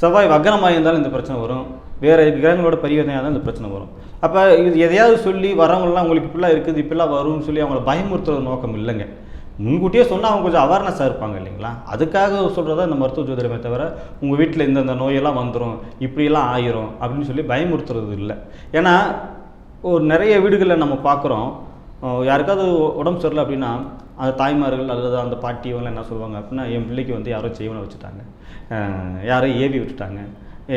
செவ்வாய் வக்கரமாக இருந்தாலும் இந்த பிரச்சனை வரும். வேறு கிரகங்களோட பரிவர்த்தனையாக தான் இந்த பிரச்சனை வரும். அப்போ இது எதையாவது சொல்லி வரவங்களாம் உங்களுக்கு இப்படிலாம் இருக்குது இப்படிலாம் வரும்னு சொல்லி அவங்கள பயமுறுத்துறது நோக்கம் இல்லைங்க. முன்கூட்டியே சொன்னால் அவங்க கொஞ்சம் அவேர்னஸாக இருப்பாங்க இல்லைங்களா? அதுக்காக சொல்கிறதா இந்த மருத்துவ ஜோதிடமே தவிர உங்கள் வீட்டில் இந்தந்த நோயெல்லாம் வந்துடும் இப்படியெல்லாம் ஆயிரும் அப்படின்னு சொல்லி பயமுறுத்துறது இல்லை. ஏன்னா ஒரு நிறைய வீடுகளில் நம்ம பார்க்குறோம் யாருக்காவது உடம்பு சரியில்லை அப்படின்னா அந்த தாய்மார்கள் அல்லது அந்த பாட்டி இவங்களாம் என்ன சொல்லுவாங்க அப்படின்னா என் பிள்ளைக்கு வந்து யாரோ செய்வனை வச்சுட்டாங்க. யாரோ ஏவி விட்டுட்டாங்க.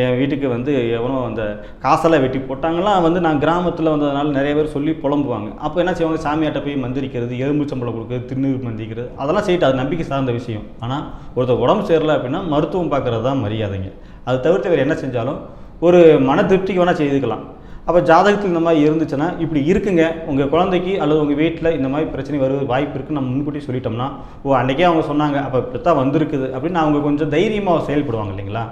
என் வீட்டுக்கு வந்து எவனோ அந்த காசெல்லாம் வெட்டி போட்டாங்கலாம் வந்து நான் கிராமத்தில் வந்ததுனால நிறைய பேர் சொல்லி புலம்புவாங்க. அப்போ என்ன செய்வாங்க? சாமியாட்ட போய் மந்திரிக்கிறது எலும்பு சம்பளம் கொடுக்குறது திருநீர் மந்திரிக்கிறது அதெல்லாம் செய்யிட்டு அது நம்பிக்கை சார்ந்த விஷயம். ஆனால் ஒருத்தர் உடம்பு சரியில்லை அப்படின்னா மருத்துவம் பார்க்குறது தான் மரியாதைங்க. அது தவிர்த்து வேறு என்ன செஞ்சாலும் ஒரு மன திருப்திக்கு வேணால் செய்துக்கலாம். அப்போ ஜாதகத்தில் இந்த மாதிரி இருந்துச்சுன்னா இப்படி இருக்குங்க. உங்கள் குழந்தைக்கு அல்லது உங்கள் வீட்டில் இந்த மாதிரி பிரச்சனை வருவது வாய்ப்பு இருக்குன்னு நம்ம முன்கூட்டி சொல்லிட்டோம்னா ஓ அன்றைக்கே அவங்க சொன்னாங்க அப்போ இப்படித்தான் வந்திருக்குது அப்படின்னு அவங்க கொஞ்சம் தைரியமாக செயல்படுவாங்க இல்லைங்களா?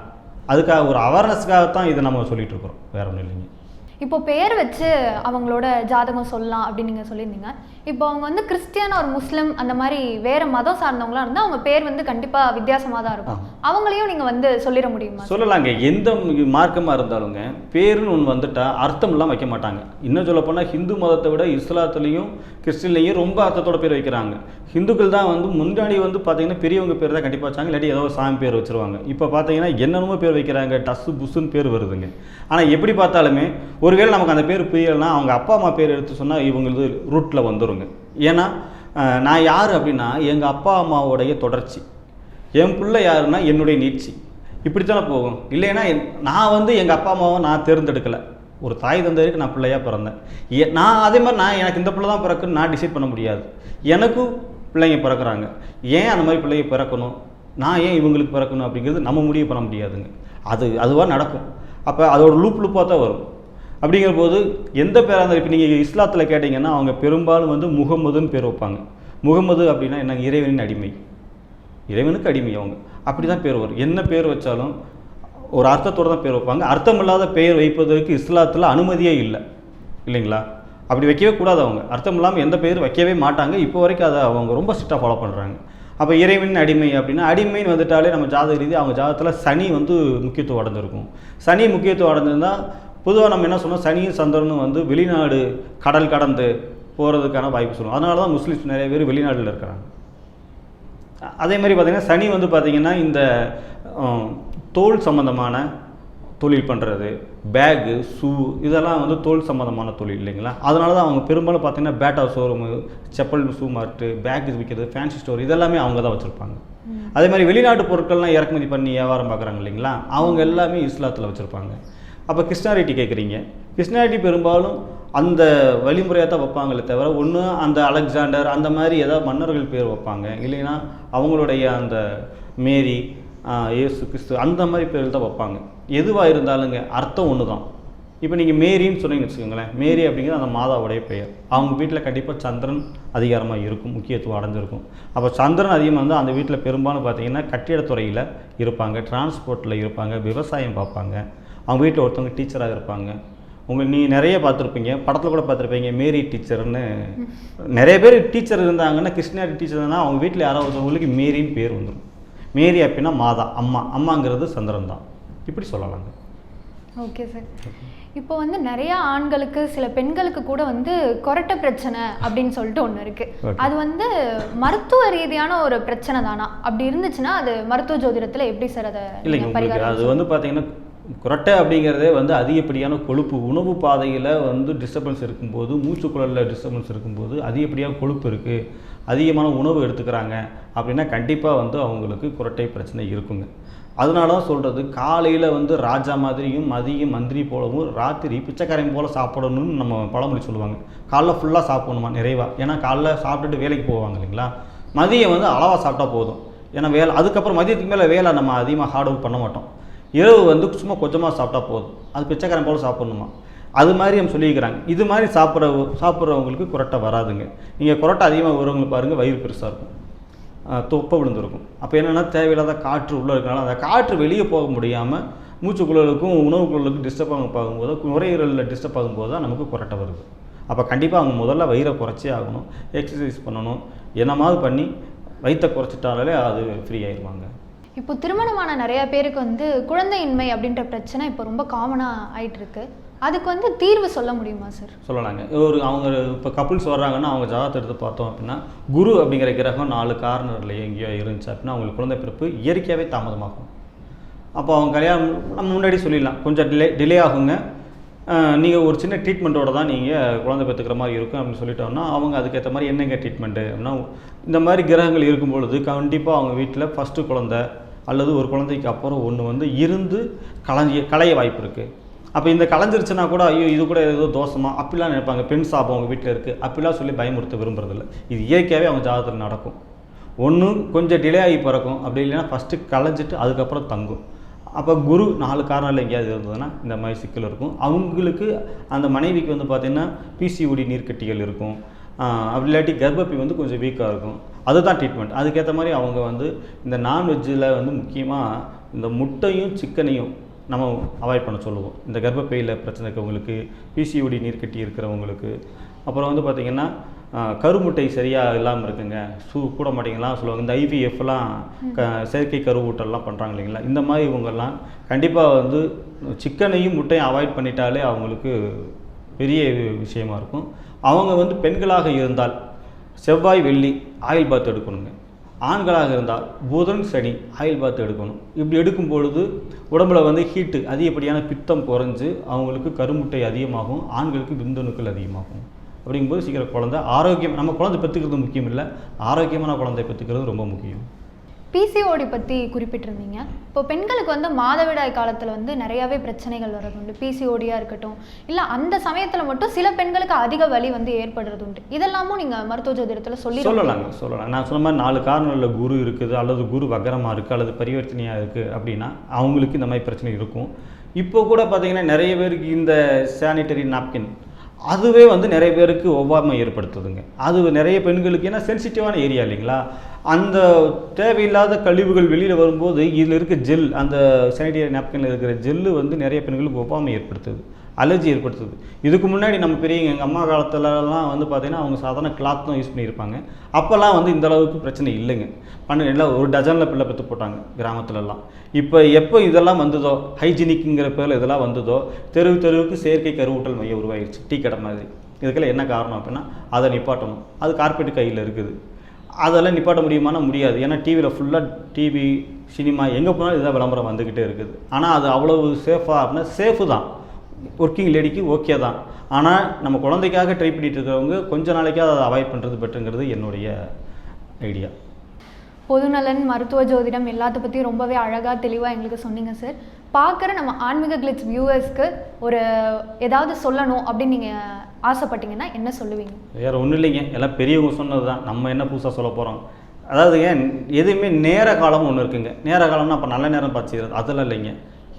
அதுக்காக ஒரு அவேர்னஸ்க்காகத்தான் இதை நம்ம சொல்லிகிட்டு இருக்கிறோம். வேற ஒன்றும் இல்லைங்க. இப்போ பேர் வச்சு அவங்களோட ஜாதகம் சொல்லலாம் அப்படின்னு நீங்கள் சொல்லியிருந்தீங்க. இப்போ அவங்க வந்து கிறிஸ்டியன் ஒரு முஸ்லிம் அந்த மாதிரி வேற மதம் சார்ந்தவங்களா இருந்தால் அவங்க பேர் வந்து கண்டிப்பாக வித்தியாசமாக தான் இருக்கும். அவங்களையும் நீங்கள் வந்து சொல்லிட முடியுமா? சொல்லலாங்க. எந்த மார்க்கமாக இருந்தாலுங்க பேருன்னு ஒன்று வந்துட்டா அர்த்தம்லாம் வைக்க மாட்டாங்க. இன்னும் சொல்ல போனால் ஹிந்து மதத்தை விட இஸ்லாத்துலேயும் கிறிஸ்டின்லேயும் ரொம்ப அர்த்தத்தோட பேர் வைக்கிறாங்க. ஹிந்துக்கள் தான் வந்து முன்னாடி வந்து பார்த்தீங்கன்னா பெரியவங்க பேர் தான் கண்டிப்பாக வச்சாங்க இல்லாட்டி ஏதோ ஒரு சாமி பேர் வச்சிருவாங்க. இப்போ பார்த்தீங்கன்னா என்னென்னமோ பேர் வைக்கிறாங்க டஸ்ஸு புஸ்ஸுன்னு பேர் வருதுங்க. ஆனால் எப்படி பார்த்தாலுமே ஒருவேளை நமக்கு அந்த பேர் புரியலைன்னா அவங்க அப்பா அம்மா பேர் எடுத்து சொன்னால் இவங்களது ரூட்டில் வந்துருங்க. ஏன்னா நான் யார் அப்படின்னா எங்கள் அப்பா அம்மாவோடைய தொடர்ச்சி. என் பிள்ளை யாருன்னா என்னுடைய நீட்சி. இப்படித்தானே போகும். இல்லைன்னா நான் வந்து எங்கள் அப்பா அம்மாவை நான் தேர்ந்தெடுக்கலை. ஒரு தாய் தந்தையருக்கு நான் பிள்ளையாக பிறந்தேன். எ- நான் அதே மாதிரி நான் எனக்கு இந்த பிள்ளை தான் பிறக்குன்னு நான் டிசைட் பண்ண முடியாது. எனக்கும் பிள்ளைங்க பிறக்கிறாங்க. ஏன் அந்த மாதிரி பிள்ளைங்க பிறக்கணும்? நான் ஏன் இவங்களுக்கு பிறக்கணும் அப்படிங்கிறது நம்ம முடிவு பண்ண முடியாதுங்க. அது அதுவாக நடக்கும். அப்போ அதோட லூப் லூப்பாக தான் வரும். அப்படிங்கிற போது எந்த பேராக இருந்தால் இப்போ நீங்கள் இஸ்லாத்தில் கேட்டிங்கன்னா அவங்க பெரும்பாலும் வந்து முகமதுன்னு பேர் வைப்பாங்க. முகமது அப்படின்னா என்ன? இறைவனின் அடிமை. இறைவனுக்கு அடிமை அவங்க. அப்படி தான் பேர் வரும். என்ன பேர் வச்சாலும் ஒரு அர்த்தத்தோடு தான் பேர் வைப்பாங்க. அர்த்தமில்லாத பெயர் வைப்பதற்கு இஸ்லாத்தில் அனுமதியே இல்லை. இல்லைங்களா? அப்படி வைக்கவே கூடாது அவங்க. அர்த்தம் இல்லாமல் எந்த பேர் வைக்கவே மாட்டாங்க. இப்போ வரைக்கும் அதை அவங்க ரொம்ப ஸ்ட்ரிக்டாக ஃபாலோ பண்ணுறாங்க அப்போ இறைவனின் அடிமை அப்படின்னா அடிமைன்னு வந்துட்டாலே நம்ம ஜாதக ரீதி அவங்க ஜாதகத்தில் சனி வந்து முக்கியத்துவம் அடைஞ்சிருக்கும். சனி முக்கியத்துவம் அடைஞ்சிருந்தால் பொதுவாக நம்ம என்ன சொன்னோம் சனியும் சந்திரனும் வந்து வெளிநாடு கடல் கடந்து போகிறதுக்கான வாய்ப்பு சொல்லுவோம். அதனால தான் முஸ்லீம்ஸ் நிறைய பேர் வெளிநாட்டில் இருக்கிறாங்க. அதே மாதிரி பார்த்திங்கன்னா சனி வந்து பார்த்திங்கன்னா இந்த தோல் சம்மந்தமான தொழில் பண்ணுறது பேகு ஷூ இதெல்லாம் வந்து தோல் சம்மந்தமான தொழில் இல்லைங்களா? அதனால தான் அவங்க பெரும்பாலும் பார்த்திங்கன்னா Bata showroom chappal shoe mart bag விற்கிறது ஃபேன்சி ஸ்டோர் இதெல்லாமே அவங்க தான் வச்சுருப்பாங்க அதே மாதிரி வெளிநாட்டு பொருட்கள்லாம் இறக்குமதி பண்ணி வியாபாரம் பார்க்குறாங்க இல்லைங்களா? அவங்க எல்லாமே இஸ்லாத்தில் வச்சுருப்பாங்க. அப்போ கிருஷ்ணாரிட்டி கேட்குறீங்க கிருஷ்ணாரிட்டி பெரும்பாலும் அந்த வழிமுறையாக தான் வைப்பாங்களே தவிர ஒன்று அந்த அலெக்சாண்டர் அந்த மாதிரி ஏதாவது மன்னர்கள் பேர் வைப்பாங்க. இல்லைன்னா அவங்களுடைய அந்த மேரி ஏசு இயேசு கிறிஸ்து அந்த மாதிரி பேர் தான் வைப்பாங்க. எதுவாக இருந்தாலுங்க அர்த்தம் ஒன்று தான் இப்போ நீங்கள் மேரின்னு சொன்னீங்கன்னு வச்சுக்கோங்களேன். மேரி அப்படிங்கிறது அந்த மாதாவுடைய பெயர். அவங்க வீட்டில் கண்டிப்பாக சந்திரன் அதிகாரமாக இருக்கும் முக்கியத்துவம் அடைஞ்சிருக்கும். அப்போ சந்திரன் அதிகமாக வந்து அந்த வீட்டில் பெரும்பாலும் பார்த்தீங்கன்னா கட்டிடத்துறையில் இருப்பாங்க டிரான்ஸ்போர்ட்டில் இருப்பாங்க விவசாயம் பார்ப்பாங்க. அவங்க வீட்டில் ஒருத்தவங்க டீச்சராக இருப்பாங்க. உங்க நீ நிறைய பார்த்துருப்பீங்க. படத்தில் கூட பார்த்துருப்பீங்க. மேரி டீச்சர்னு. நிறைய பேர் டீச்சர் இருந்தாங்கன்னா கிருஷ்ணாரி டீச்சர்னா அவங்க வீட்டில் யாராவது ஒருத்தவங்களுக்கு மேரின்னு பேர் வந்துடும் மேரி அப்படின்னா மாதா அம்மா. அம்மாங்கிறது சந்திரன் தான். இப்படி சொல்லலாங்க. Okay sir. இப்போ வந்து நிறைய ஆண்களுக்கு சில பெண்களுக்கு கூட வந்து கொரட்டை பிரச்சனை அப்படின்னு சொல்லிட்டு ஒன்று இருக்கு. அது வந்து மருத்துவ ரீதியான ஒரு பிரச்சனை தானா? அப்படி இருந்துச்சுன்னா அது மருத்துவ ஜோதிடத்துல எப்படி சார் அதை இல்லைங்க உங்களுக்கு அது வந்து பார்த்தீங்கன்னா குரட்டை அப்படிங்கிறதே வந்து அதிகப்படியான கொழுப்பு. உணவு பாதையில் வந்து டிஸ்டர்பன்ஸ் இருக்கும்போது மூச்சுக்குழலில் டிஸ்டர்பன்ஸ் இருக்கும்போது அதிகப்படியான கொழுப்பு இருக்குது அதிகமான உணவு எடுத்துக்கிறாங்க. அப்படின்னா கண்டிப்பாக வந்து அவங்களுக்கு குரட்டை பிரச்சனை இருக்குங்க. அதனால தான் சொல்கிறது காலையில் வந்து ராஜா மாதிரியும் மதியம் மந்திரி போலவும் ராத்திரி பிச்சைக்காரன் போல் சாப்பிடணும்னு நம்ம பழமொழி சொல்லுவாங்க. காலைல ஃபுல்லாக சாப்பிடணுமா? நிறைவாக ஏன்னா காலைல சாப்பிட்டுட்டு வேலைக்கு போவாங்க இல்லைங்களா? மதியம் வந்து அளவாக சாப்பிட்டா போதும். ஏன்னா வேலை அதுக்கப்புறம் மதியத்துக்கு மேலே வேலை நம்ம அதிகமாக ஹார்ட் ஒர்க் பண்ண மாட்டோம். இரவு வந்து சும்மா கொஞ்சமாக சாப்பிட்டா போதும். அது பிச்சைக்காரன் போல் சாப்பிட்ணுமா? அது மாதிரி நம்ம சொல்லியிருக்கிறாங்க. இது மாதிரி சாப்பிட்ற சாப்பிட்றவங்களுக்கு குரட்டை வராதுங்க. நீங்கள் குரட்டை அதிகமாக வருவங்களுக்கு பாருங்கள் வயிறு பெருசாக இருக்கும். தொப்பை விழுந்திருக்கும். அப்போ என்னென்னா தேவையில்லாத காற்று உள்ளே இருக்கனால அந்த காற்று வெளியே போக முடியாமல் மூச்சுக்குழலுக்கும் உணவுக்குழலுக்கும் டிஸ்டர்ப் ஆகும் பார்க்கும்போது நுரையீரலில் டிஸ்டர்ப் ஆகும்போது தான் நமக்கு குரட்டை வருது. அப்போ கண்டிப்பாக அவங்க முதல்ல வயிறை குறைச்சே ஆகணும் எக்ஸசைஸ் பண்ணணும் என்னமாவது பண்ணி வயிற்றை குறைச்சிட்டாலே அது ஃப்ரீ ஆயிடுவாங்க இப்போ திருமணமான நிறைய பேருக்கு வந்து குழந்தையின்மை அப்படின்ற பிரச்சனை இப்போ ரொம்ப காமனாக ஆயிட்டு இருக்கு அதுக்கு வந்து தீர்வு சொல்ல முடியுமா சார் சொல்லலாங்க. ஒரு அவங்க இப்போ கப்புள்ஸ் வர்றாங்கன்னா அவங்க ஜாதகத்தை எடுத்து பார்த்தோம் அப்படின்னா குரு அப்படிங்கிற கிரகம் நாலு கார்னரில் எங்கேயோ இருந்துச்சு அப்படின்னா அவங்களுக்கு குழந்தை பிறப்பு இயற்கையாகவே தாமதமாகும். அப்போ அவங்க கல்யாணம் நம்ம முன்னாடி சொல்லிடலாம். கொஞ்சம் டிலே டிலே ஆகுங்க. நீங்கள் ஒரு சின்ன ட்ரீட்மெண்ட்டோட தான் நீங்கள் குழந்தை பெற்றுக்கிற மாதிரி இருக்கும் அப்படின்னு சொல்லிட்டோம்னா அவங்க அதுக்கேற்ற மாதிரி என்னங்க ட்ரீட்மெண்ட்டு அப்படின்னா இந்த மாதிரி கிரகங்கள் இருக்கும் பொழுது கண்டிப்பாக அவங்க வீட்டில் ஃபஸ்ட்டு குழந்தை அல்லது ஒரு குழந்தைக்கு அப்புறம் ஒன்று வந்து இருந்து களைஞ்சி களைய வாய்ப்பு இருக்குது அப்போ இந்த கலைஞ்சிருச்சுன்னா கூட ஐயோ இது கூட ஏதோ தோஷமாக அப்படிலாம் நினைப்பாங்க. பெண் சாபம் அவங்க வீட்டில் இருக்குது அப்படிலாம் சொல்லி பயமுறுத்த விரும்புறதில்ல. இது இயற்கையாகவே அவங்க ஜாதகத்தில் நடக்கும். ஒன்று கொஞ்சம் டிலே ஆகி பிறக்கும். அப்படி இல்லைன்னா ஃபஸ்ட்டு கலைஞ்சிட்டு அதுக்கப்புறம் தங்கும். அப்போ குரு நாலு காரணம் எங்கேயாவது இருந்ததுன்னா இந்த மாதிரி சிக்கல் இருக்கும். அவங்களுக்கு அந்த மனைவிக்கு வந்து பார்த்திங்கன்னா பிசிஓடி நீர்க்கட்டிகள் இருக்கும். அப்படி இல்லாட்டி கர்ப்பப்பை வந்து கொஞ்சம் வீக்காக இருக்கும். அதுதான் ட்ரீட்மெண்ட் அதுக்கேற்ற மாதிரி அவங்க வந்து இந்த நான்வெஜ்ஜில் வந்து முக்கியமாக இந்த முட்டையும் சிக்கனையும் நம்ம அவாய்ட் பண்ண சொல்லுவோம். இந்த கர்ப்பப்பையில் பிரச்சனை இருக்கிறவங்களுக்கு பிசிஓடி நீர்க்கட்டி இருக்கிறவங்களுக்கு. அப்புறம் வந்து பார்த்திங்கன்னா கருமுட்டை சரியாக இல்லாமல் இருக்குங்க. சூ கூட மாட்டேங்கலாம் சொல்லுவாங்க. இந்த ஐவிஎஃப்லாம் க செயற்கை கருவூட்டல்லாம் பண்ணுறாங்க இல்லைங்களா? இந்த மாதிரி இவங்கெல்லாம் கண்டிப்பாக வந்து சிக்கனையும் முட்டையும் அவாய்ட் பண்ணிட்டாலே அவங்களுக்கு பெரிய விஷயமா இருக்கும். அவங்க வந்து பெண்களாக இருந்தால் செவ்வாய் வெள்ளி ஆயில் பாத் எடுக்கணுங்க. ஆண்களாக இருந்தால் புதன் சனி ஆயில் பாத் எடுக்கணும். இப்படி எடுக்கும் பொழுது உடம்புல வந்து ஹீட்டு அதிகப்படியான பித்தம் குறைஞ்சு அவங்களுக்கு கருமுட்டை அதிகமாகும். ஆண்களுக்கு விந்தணுக்கள் அதிகமாகும். அப்படிங்கும்போது சீக்கிரம் குழந்தை ஆரோக்கியம் நம்ம குழந்தை பெற்றுக்கிறது முக்கியம் இல்லை ஆரோக்கியமான குழந்தை பெற்றுக்கிறது ரொம்ப முக்கியம். பிசிஓடி பற்றி குறிப்பிட்டிருந்தீங்க. இப்போ பெண்களுக்கு வந்து மாதவிடாய் காலத்தில் வந்து நிறையாவே பிரச்சனைகள் வர்றது உண்டு பிசிஓடியாக இருக்கட்டும். இல்லை அந்த சமயத்தில் மட்டும் சில பெண்களுக்கு அதிக வலி வந்து ஏற்படுறது உண்டு இதெல்லாமும் நீங்கள் மருத்துவ ஜோதிடத்தில் சொல்லி சொல்லலாங்க சொல்லலாம் நான் சொன்ன மாதிரி நாலு காரணங்களில் குரு இருக்குது அல்லது குரு வக்கரமாக இருக்குது அல்லது பரிவர்த்தனையாக இருக்குது அப்படின்னா அவங்களுக்கு இந்த மாதிரி பிரச்சனை இருக்கும். இப்போ கூட பார்த்தீங்கன்னா நிறைய பேருக்கு இந்த சானிட்டரி நாப்கின் அதுவே வந்து நிறைய பேருக்கு ஒவ்வாமை ஏற்படுத்துதுங்க. அது நிறைய பெண்களுக்கு ஏன்னா சென்சிட்டிவான ஏரியா இல்லைங்களா? அந்த தேவையில்லாத கழிவுகள் வெளியில் வரும்போது இதில் இருக்க ஜெல் அந்த சானிடரி நாப்கினில் இருக்கிற ஜெல்லு வந்து நிறைய பெண்களுக்கு ஒவ்வாமை ஏற்படுத்துது. அலர்ஜி ஏற்படுத்துது. இதுக்கு முன்னாடி நம்ம பெரியவங்க எங்கள் அம்மா காலத்துலலாம் வந்து பார்த்தீங்கன்னா அவங்க சாதாரண கிளாத் தான் யூஸ் பண்ணியிருப்பாங்க. அப்போல்லாம் வந்து இந்த அளவுக்கு பிரச்சனை இல்லைங்க. பண்ண எல்லாம் ஒரு டஜனில் பிள்ளை பெற்று போட்டாங்க கிராமத்துலலாம். இப்போ எப்போ இதெல்லாம் வந்ததோ ஹைஜீனிக்குங்கிற பேரில் இதெல்லாம் வந்ததோ தெருவு தெருவுக்கு செயற்கை கருவூட்டல் மையம் உருவாயிருச்சு டீ கடை மாதிரி. இதுக்கெல்லாம் என்ன காரணம் அப்படின்னா அதை நிப்பாட்டணும். அது கார்பெட் கையில் இருக்குது. அதெல்லாம் நிப்பாட்ட முடியுமானா முடியாது. ஏன்னா டிவியில் ஃபுல்லாக டிவி சினிமா எங்கே போனாலும் இதான் விளம்பரம் வந்துக்கிட்டே இருக்குது. ஆனால் அது அவ்வளவு சேஃபாக அப்படின்னா சேஃபு தான். ஒர்க்கிங் லேடிக்கு ஓகே தான். ஆனால் நம்ம குழந்தைக்காக ட்ரை பண்ணிட்டு இருக்கிறவங்க கொஞ்ச நாளைக்காவது அதை அவாய்ட் பண்ணுறது பெட்டருங்கிறது என்னுடைய ஐடியா பொதுநலன் மருத்துவ ஜோதிடம் எல்லாத்த பற்றியும் ரொம்பவே அழகாக தெளிவாக எங்களுக்கு சொன்னீங்க சார் பார்க்குற நம்ம ஆன்மீக கிளிட்ஸ் வியூவர்ஸ்க்கு ஒரு ஏதாவது சொல்லணும் அப்படின்னு நீங்கள் ஆசைப்பட்டீங்கன்னா என்ன சொல்லுவீங்க? வேறு ஒன்றும் இல்லைங்க. எல்லாம் பெரியவங்க சொன்னது தான் நம்ம என்ன புதுசாக சொல்ல போகிறோம் அதாவதுங்க எதுவுமே நேர காலம் ஒன்று இருக்குங்க. நேர காலம்னா அப்போ நல்ல நேரம் பார்த்து செய்கிறது அதெல்லாம் இல்லைங்க.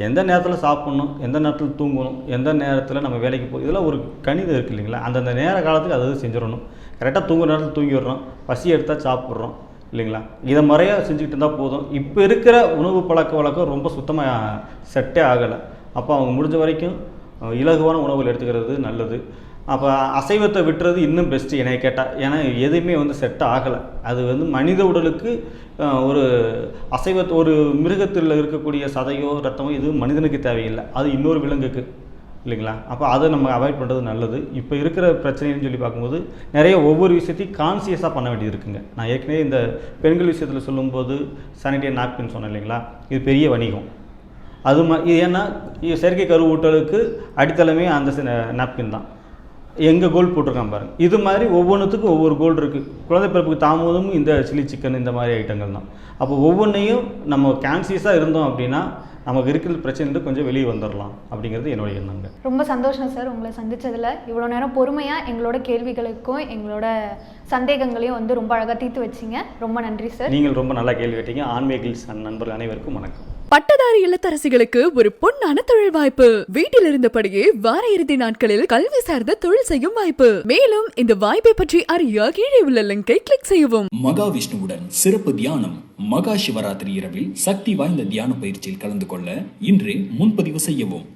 எந்த நேரத்தில் சாப்பிட்ணும் எந்த நேரத்தில் தூங்கணும் எந்த நேரத்தில் நம்ம வேலைக்கு போகணும் இதெல்லாம் ஒரு கணிதம் இருக்குது இல்லைங்களா? அந்தந்த நேர காலத்துக்கு அதை செஞ்சிடணும். கரெக்டாக தூங்குற நேரத்தில் தூங்கிடுறோம் பசி எடுத்தால் சாப்பிட்றோம் இல்லைங்களா? இதை முறையாக செஞ்சுக்கிட்டு இருந்தால் போதும். இப்போ இருக்கிற உணவு பழக்க வழக்கம் ரொம்ப சுத்தமாக செட்டே ஆகலை. அப்போ அவங்க முடிஞ்ச வரைக்கும் இலகுவான உணவுகள் எடுத்துக்கிறது நல்லது. அப்போ அசைவத்தை விட்டுறது இன்னும் பெஸ்ட்டு என்னை கேட்டால் ஏன்னா எதுவுமே வந்து செட் ஆகலை. அது வந்து மனித உடலுக்கு ஒரு அசைவத்தை ஒரு மிருகத்தில் இருக்கக்கூடிய சதையோ ரத்தமோ இது மனிதனுக்கு தேவையில்லை. அது இன்னொரு விலங்குக்கு. இல்லைங்களா? அப்போ அதை நம்ம அவாய்ட் பண்ணுறது நல்லது. இப்போ இருக்கிற பிரச்சனைன்னு சொல்லி பார்க்கும்போது நிறைய ஒவ்வொரு விஷயத்தையும் கான்சியஸாக பண்ண வேண்டியது இருக்குங்க. நான் ஏற்கனவே இந்த பெண்கள் விஷயத்தில் சொல்லும்போது சானிடரி நாப்கின் சொன்னேன் இல்லைங்களா? இது பெரிய வணிகம். அது ம இது ஏன்னா செயற்கை கருவூட்டலுக்கு அடித்தளமே அந்த நாப்கின் தான். எங்கே கோல்டு போட்டிருக்கான் பாருங்க. இது மாதிரி ஒவ்வொன்றுத்துக்கும் ஒவ்வொரு கோல்டு இருக்குது குழந்தை பிறப்புக்கு தாமதமும் இந்த சில்லி சிக்கன் இந்த மாதிரி ஐட்டங்கள் தான். அப்போ ஒவ்வொன்றையும் நம்ம கான்சியஸாக இருந்தோம் அப்படின்னா நமக்கு இருக்கிற பிரச்சனையிலிருந்து கொஞ்சம் வெளியே வந்துடலாம் அப்படிங்கிறது என்னுடைய எண்ணங்க. ரொம்ப சந்தோஷம் சார் உங்களை சந்திச்சதுல. இவ்வளோ நேரம் பொறுமையாக எங்களோட கேள்விகளுக்கும் எங்களோட சந்தேகங்களையும் வந்து ரொம்ப அழகாக தீர்த்து வச்சிங்க. ரொம்ப நன்றி சார். நீங்கள் ரொம்ப நல்லா கேள்வி கேட்டீங்க. ஆன்மீகில்ஸ் நண்பர்கள் அனைவருக்கும் வணக்கம். பட்டதாரி இல்லத்தரசிகளுக்கு ஒரு பொன்னான தொழில் வாய்ப்பு. வீட்டில் இருந்தபடியே வார இறுதி நாட்களில் கல்வி சார்ந்த தொழில் செய்யும் வாய்ப்பு. மேலும் இந்த வாய்ப்பை பற்றி அறிய கீழே உள்ள லிங்கை கிளிக் செய்யவும். மகாவிஷ்ணுவுடன் சிறப்பு தியானம் மகா சிவராத்திரி இரவில் சக்தி வாய்ந்த தியான பயிற்சியில் கலந்து கொள்ள இன்று முன்பதிவு செய்யவும்.